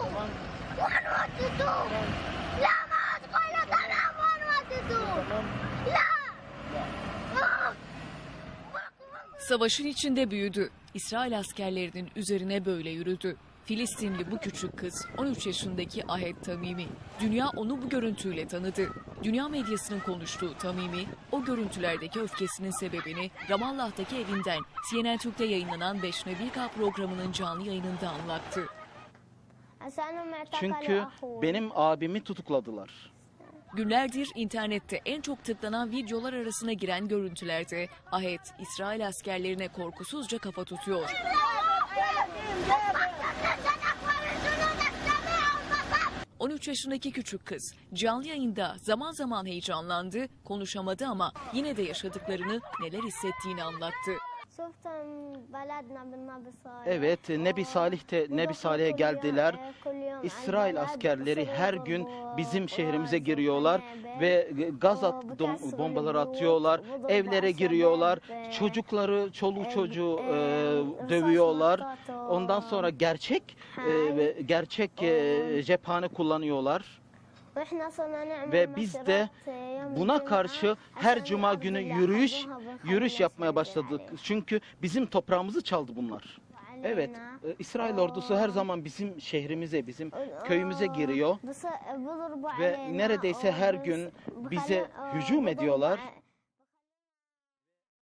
One one two two. لا ما تقول تمام one one two two. لا. Ah. Savaşın içinde büyüdü. İsrail askerlerinin üzerine böyle yürüdü. Filistinli bu küçük kız 13 yaşındaki Ahed Tamimi. Dünya onu bu görüntüyle tanıdı. Dünya medyasının konuştuğu Tamimi, o görüntülerdeki öfkesinin sebebini Ramallah'taki evinden CNN Türk'te yayınlanan Beşnevi programının canlı yayınında anlattı. Çünkü benim abimi tutukladılar. Günlerdir internette en çok tıklanan videolar arasına giren görüntülerde Ahed, İsrail askerlerine korkusuzca kafa tutuyor. 13 yaşındaki küçük kız canlı yayında zaman zaman heyecanlandı, konuşamadı ama yine de yaşadıklarını neler hissettiğini anlattı. Evet, Nebi Salih'te Nebi Salih'e geldiler. İsrail askerleri her gün bizim şehrimize giriyorlar ve gaz at, bombaları atıyorlar, evlere giriyorlar, çocukları, çoluğu çocuğu e, dövüyorlar. Ondan sonra gerçek e, gerçek e, cephane kullanıyorlar. ve biz de Buna karşı her cuma günü yürüyüş yürüyüş yapmaya başladık. Çünkü bizim toprağımızı çaldı bunlar. Evet, e, İsrail ordusu her zaman bizim şehrimize, bizim köyümüze giriyor ve neredeyse her gün bize hücum ediyorlar.